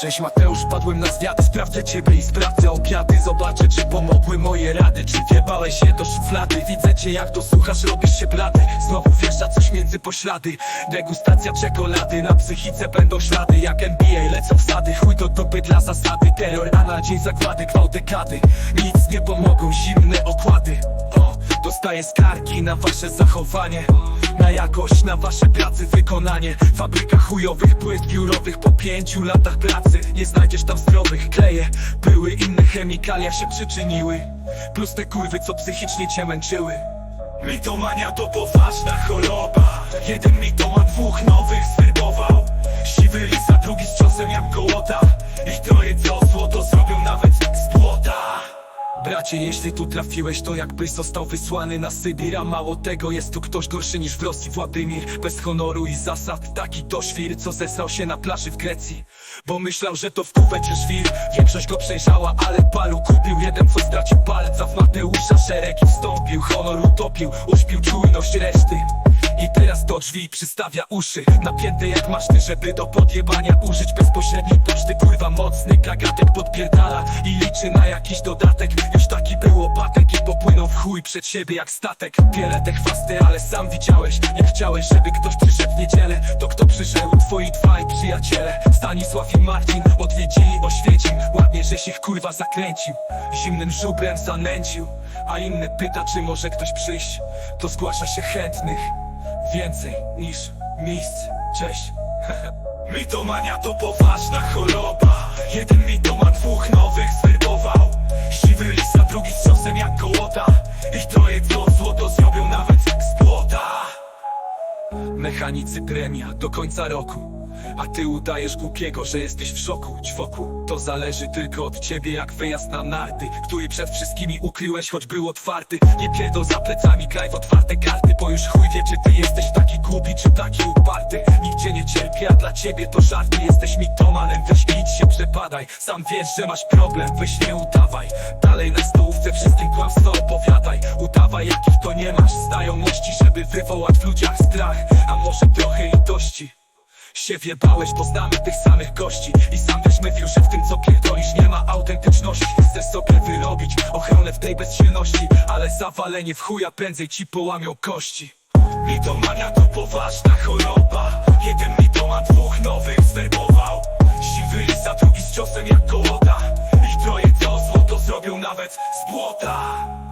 Cześć Mateusz, padłem na zwiady Sprawdzę ciebie i sprawdzę obiady. Zobaczę czy pomogły moje rady. Czy wjebałeś się do szuflady? Widzę cię jak to słuchasz, robisz się blady. Znowu wjeżdża coś między poślady. Degustacja czekolady. Na psychice będą ślady. Jak NBA lecą wsady. Chuj do dupy dla zasady. Terror, a na dzień zagłady Gwałt dekady. Nic nie pomogą. Zimne okłady Dostaję skargi na wasze zachowanie na jakość, na wasze pracy wykonanie. Fabryka chujowych płyt biurowych Po pięciu latach pracy. Nie znajdziesz tam zdrowych kleje. Były inne chemikalia się przyczyniły. Plus te kurwy co psychicznie cię męczyły. Mitomania to poważna choroba. Jeden mitoman dwóch nowych Bracie, jeśli tu trafiłeś, to jakbyś został wysłany na Sybir mało tego, jest tu ktoś gorszy niż w Rosji Władimir Bez honoru i zasad, taki to świr Co zesrał się na plaży w Grecji. Bo myślał, że to w kuwecie żwir Większość go przejrzała, ale palu kupił. Jeden co stracił palca w Mateusza Szeregi wstąpił, honor utopił Uśpił czujność reszty i teraz do drzwi przystawia uszy Napięte jak maszty, żeby do podjebania użyć Bezpośredni poczty, kurwa mocny Gagatek podpierdala i liczy na jakiś dodatek. Już taki był opatek i popłynął w chuj przed siebie jak statek. Wiele te chwasty, ale sam widziałeś. Nie chciałeś, żeby ktoś przyszedł w niedzielę. To kto przyszedł? Twoi dwaj przyjaciele. Stanisław i Marcin odwiedzili Oświecim Ładnie, żeś ich kurwa zakręcił. Zimnym żubrem zanęcił. A inny pyta, czy może ktoś przyjść. To zgłasza się chętnych Więcej niż miejsc, cześć. Mitomania to poważna choroba. Jeden mitoman dwóch nowych zwerbował. Siwy lis, a drugi z ciosem jak kołota. Ich troje co złoto zrobią nawet z błota Mechanicy premia do końca roku. A ty udajesz głupiego, że jesteś w szoku, ćwoku To zależy tylko od ciebie jak wyjazd na narty Który przed wszystkimi ukryłeś, choć był otwarty. Nie pierdol za plecami, graj w otwarte karty Bo już chuj wie, czy ty jesteś taki głupi, czy taki uparty. Nigdzie nie cierpię, a dla ciebie to żarty Jesteś mitomanem, weź idź się przepadaj. Sam wiesz, że masz problem, weź nie udawaj. Dalej na stołówce wszystkim kłamstwo opowiadaj. Udawaj jakich to nie masz. Znajomości Żeby wywołać w ludziach strach. A może trochę litości? Się wjebałeś, bo znamy tych samych gości. I sam wiesz, mówił, że w tym co ochronę w tej bezsilności Ale zawalenie w chuja prędzej ci połamią kości. Mitomania to poważna choroba Jeden mitoman dwóch nowych zwerbował. Siwy lis, a drugi z ciosem jak kołota Ich troje to złoto zrobią nawet z błota